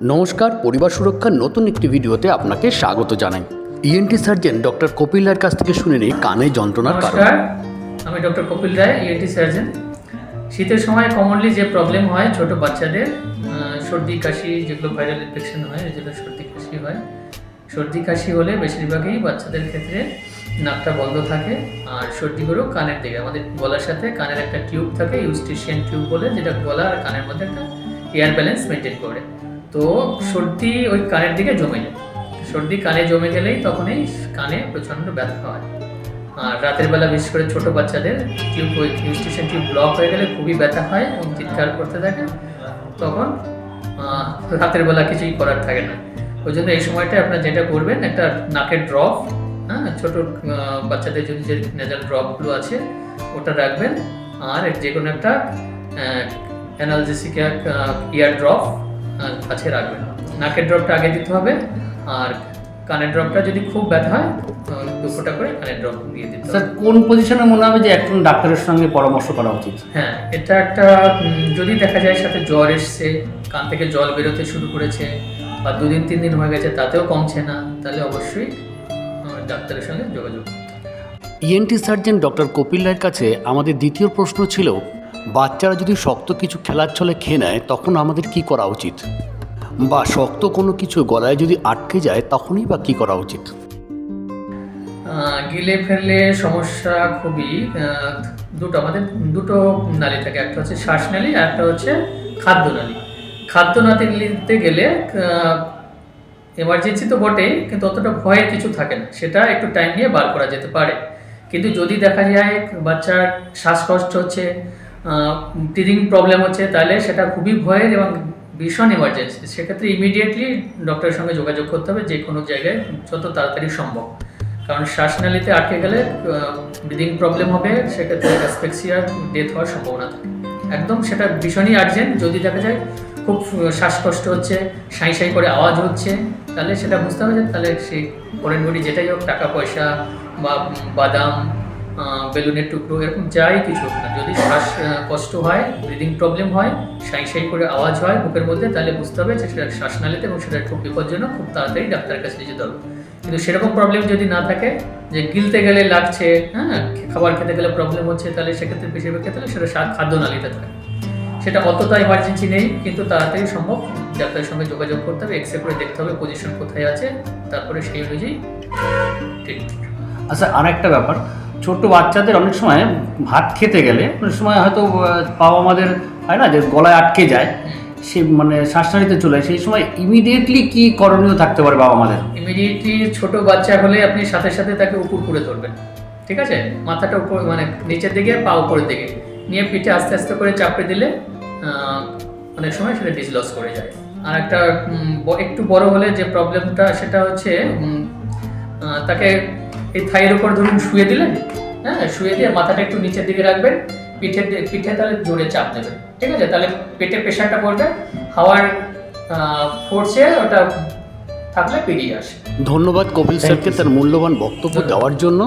নমস্কার, পরিবার সুরক্ষার নতুন একটি ভিডিওতে আপনাকে স্বাগত জানাই। ইএনটি সার্জন ডক্টর কপিলার কাছ থেকে শুনে নিই কানে যন্ত্রণার কারণ। আমি doctor Kapil Roy ENT surgeon শীতের সময় কমনলি যে প্রবলেম হয় ছোট বাচ্চাদের সর্দি, কাশি, যেগুলো ভাইরাল ইনফেকশন হয় যেগুলো সর্দি, কাশি হয়, সর্দি, কাশি হলে বেশিরভাগই বাচ্চাদের ক্ষেত্রে নাকটা বন্ধ থাকে আর সর্দি সর্দিগুলো কানের দিকে। আমাদের গলার সাথে কানের একটা টিউব থাকে ইউস্টিশিয়ান টিউব বলে, যেটা গলা আর কানের মধ্যে একটা এয়ার ব্যালেন্স মেনটেন করে। তো সর্দি ওই কানের দিকে জমে যায়। সর্দি কানে জমে গেলেই তখনই কানে প্রচণ্ড ব্যথা হয়। আর রাতের বেলা, বিশেষ করে ছোট বাচ্চাদের, টিউব স্টেশন টিউব ব্লক হয়ে গেলে খুবই ব্যথা হয়, এবং চিৎকার করতে থাকে। তখন রাতের বেলা কিছুই করার থাকে না। ওই জন্য এই সময়টা আপনার যেটা করবেন, একটা নাকের ড্রপ হ্যাঁ ছোট বাচ্চাদের যদি যে নেজাল ড্রপগুলো আছে, ওটা রাখবেন। আর যে কোনো একটা অ্যানালজেসিক ইয়ার ড্রপ কাছে রাখবেন। নাকের ড্রপটা আগে দিতে হবে আর কানের ড্রপটা যদি খুব ব্যথা হয় দু ফোঁটা করে কানের ড্রপ দিয়ে দিতে হবে। স্যার কোন পজিশনে মনে হবে যে একজন ডাক্তারের সঙ্গে পরামর্শ করা উচিত? হ্যাঁ এটা একটা যদি দেখা যায় সাথে জ্বর এসছে কান থেকে জল বেরোতে শুরু করেছে বা দুদিন তিন দিন হয়ে গেছে তাতেও কমছে না তাহলে অবশ্যই ডাক্তারের সঙ্গে যোগাযোগ ইএনটি সার্জন ডক্টর কপিল রায়ের কাছে আমাদের দ্বিতীয় প্রশ্ন ছিল বাচ্চারা যদি শক্ত কিছু খেলার ছলে খেয়ে নেয়, তখন আমাদের কি করা উচিত? বা শক্ত কোনো কিছু গলায় যদি আটকে যায়, তখনই বা কি করা উচিত? গিলে ফেললে সমস্যা খুবই দুটো আমাদের দুটো নালী থাকে, একটা হচ্ছে শ্বাসনালী আর একটা হচ্ছে খাদ্যনালী খাদ্যনালীতে গেলে এমার্জেন্সি তো বটেই, কিন্তু অতটা ভয়ের কিছু থাকে না। সেটা একটু টাইম নিয়ে বার করা যেতে পারে। কিন্তু যদি দেখা যায় বাচ্চার শ্বাসকষ্ট হচ্ছে ব্রিদিং প্রবলেম হচ্ছে, তাহলে সেটা খুবই ভয়ের এবং ভীষণ এমার্জেন্সি সেক্ষেত্রে ইমিডিয়েটলি ডক্টরের সঙ্গে যোগাযোগ করতে হবে, যে কোনো জায়গায় যত তাড়াতাড়ি সম্ভব। কারণ শ্বাসনালীতে আটকে গেলে ব্রিদিং প্রবলেম হবে, সেক্ষেত্রে অ্যাসপেক্সিয়ার ডেথ হওয়ার সম্ভাবনা থাকে। একদম সেটা ভীষণই আর্জেন্ট যদি দেখা যায় খুব শ্বাসকষ্ট হচ্ছে, সাঁই সাঁই করে আওয়াজ হচ্ছে, তাহলে সেটা বুঝতে হবে যে তাহলে সেই ফরেন বডি যেটাই হোক, টাকা পয়সা বা বাদাম বেলুনের টুকরো, এরকম যাই কিছু না। যদি শ্বাস কষ্ট হয় ব্রিদিং প্রবলেম হয়, সাঁই সাঁই করে আওয়াজ হয় বুকের মধ্যে, তাহলে বুঝতে হবে যে সেটা শ্বাসনালীতে এবং সেটা খুব বিপজ্জনক, খুব তাড়াতাড়ি ডাক্তারের কাছে যেতে হবে। কিন্তু সেরকম প্রবলেম যদি না থাকে, যে গিলতে গেলে লাগছে হ্যাঁ খাবার খেতে গেলে প্রবলেম হচ্ছে, তাহলে সেক্ষেত্রে বেশিরভাগ ক্ষেত্রে সেটা স্বাদ খাদ্যনালীতে থাকে। সেটা অতটা এমার্জেন্সি নেই, কিন্তু তাড়াতাড়ি সম্ভব। ডাক্তারের সঙ্গে যোগাযোগ করতে হবে এক্স রে করে দেখতে হবে পজিশন কোথায় আছে, তারপরে সেই অনুযায়ী ট্রিটমেন্ট আচ্ছা আর একটা ব্যাপার। ছোট বাচ্চাদের অনেক সময় ভাত খেতে গেলে অনেক সময় হয়তো বাবা মাদের হয় না যে গলায় আটকে যায় সে মানে শ্বাসনালীতে চলে যায়, সেই সময় ইমিডিয়েটলি কি করণীয় থাকতে পারে বাবা মাদের? ইমিডিয়েটলি ছোট বাচ্চা হলে আপনি সাথে সাথে তাকে উপর করে ধরবেন ঠিক আছে? মাথাটা উপর মানে নিচের দিকে পা উপরের দিকে নিয়ে পিঠে আস্তে আস্তে করে চাপড়ে দিলে অনেক সময় সেটা ডিসলস করে যায়। আর একটা একটু বড় হলে যে প্রবলেমটা সেটা হচ্ছে তাকে এই থাইয়ের উপর ধরুন শুয়ে দিলেন হ্যাঁ শুয়ে দিয়ে মাথাটা একটু নিচের দিকে রাখবেন পিঠে পিঠে তাহলে জোরে চাপ দেবেন ঠিক আছে? তাহলে পেটে প্রেশারটা পড়বে হাওয়ার ফোর্সে ওটা থাকলে বেরিয়ে আসে। ধন্যবাদ কপিল স্যারকে তার মূল্যবান বক্তব্য দেওয়ার জন্য।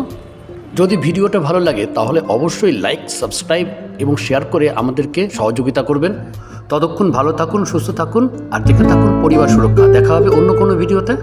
যদি ভিডিওটা ভালো লাগে তাহলে অবশ্যই লাইক সাবস্ক্রাইব এবং শেয়ার করে আমাদেরকে সহযোগিতা করবেন। ততক্ষণ ভালো থাকুন সুস্থ থাকুন আর দেখে থাকুন পরিবার সুরক্ষা। দেখা হবে অন্য কোনো ভিডিওতে।